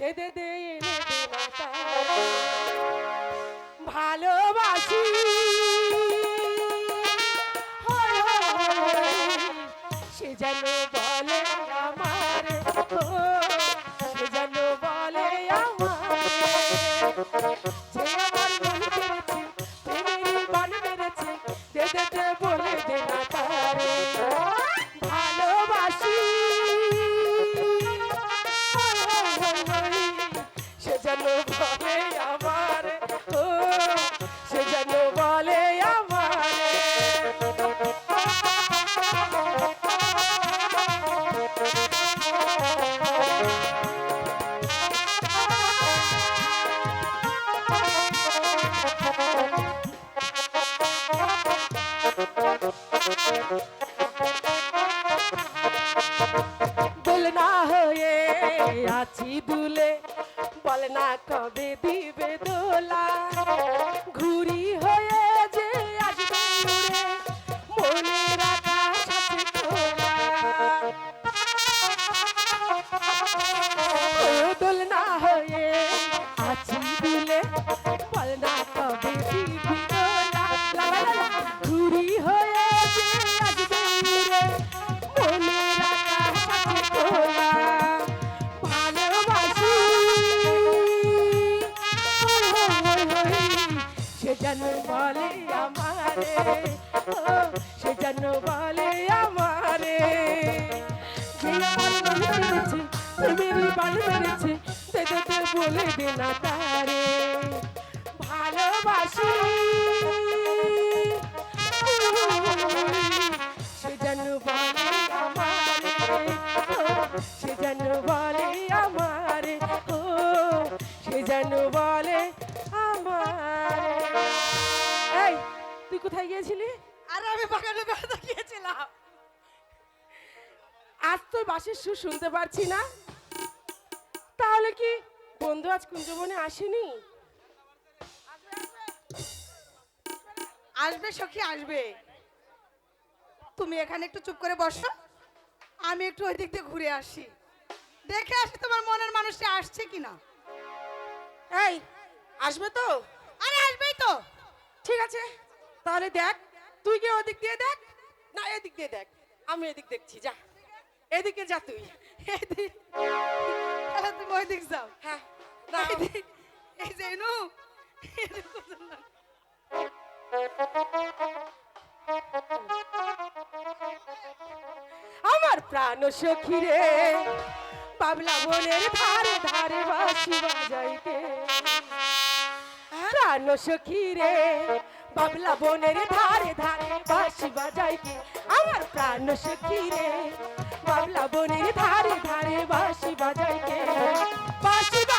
দে দে দে এনে দে না তারে। ভালোবাসি সে যেন বলে আমার সে যেন বলে আমার বান মেরেছে বলে দে যেন বলে আমার ও সে যেন বলে আমার। আছি দুলে না কবে দিবে দোলা? যেন বলে আমারে সে যেন বলে আমারে। আমার মন মেরেছে দে বলে দে না তারে। ভালোবাসি বলে সে যেন বলে আমারে কোথায় গিয়েছিলি? আর আমি বাগানে বেড়াতে গিয়েছিলাম। আজ তোর বাসের সুর শুনতে পারছি না। তাহলে কি বন্ধু আজ কুঞ্জবনে আসেনি? আসবে সখী আসবে। তুমি এখানে একটু চুপ করে বসো। আমি একটু ওই দিক দিয়ে ঘুরে আসি। দেখে আসি তোমার মনের মানুষটা আসছে কিনা এই আসবে তো? আরে আসবেই তো। ঠিক আছে। তাহলে দেখ তুই কি ওদিক দিয়ে দেখ না এদিক দিয়ে দেখ। আমি এদিক দেখছি যা। এদিকে যা তুই। এদিক তাহলে তুমি ওই যাও। হ্যাঁ এই যে না। আমার প্রাণ সখী রে পাবলা বনের ধারে ধারে বাসি বাজাইতে। প্রাণ সখী রে বাবলা বনের ধারে ধারে বাসি বাজাইতে আমার প্রাণ সখী রে। বাবলা বনের ধারে ধারে বাসি বাজাইতে বাসি বাজাইতে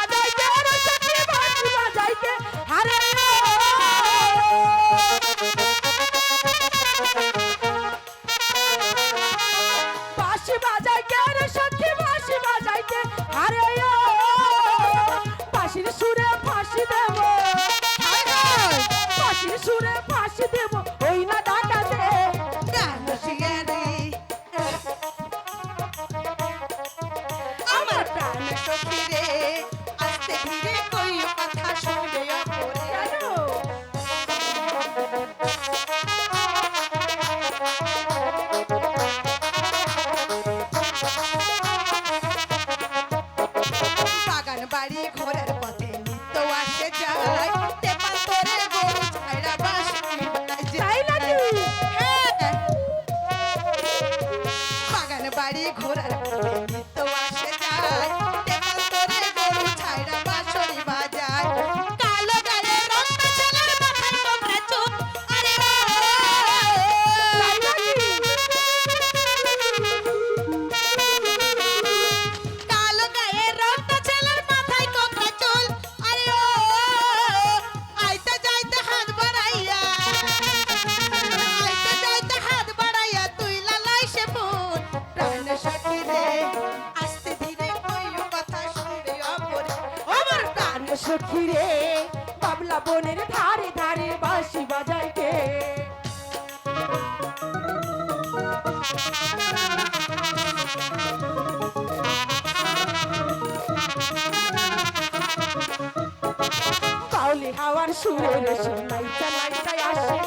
আমার পাখিরে বাবলা বনের ধারে ধারে বাঁশি বাজায় কে? কাউলি হাওয়ার সুরে রসুন নাইতা নাইতা আসে।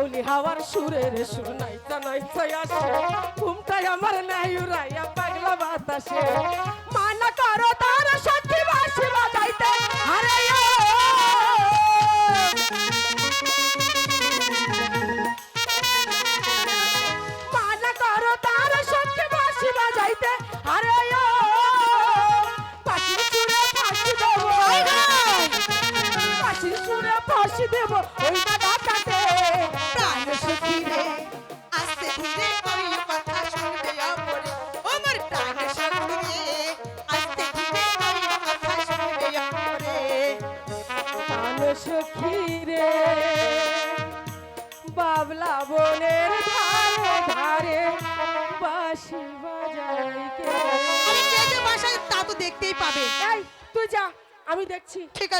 বাউলি হাওয়ার সুরে রে সুর নাইচা নাইচা আসে ঘুমটায় আমার নাই উড়াইয়া পাগলা বাতাসে। মানা করো তার বাবলা বনের ধারে ধারে বাসি বাজাই কে বাসায় তা তো দেখতেই পাবে। এই তুই যা আমি দেখছি। ঠিক আছে।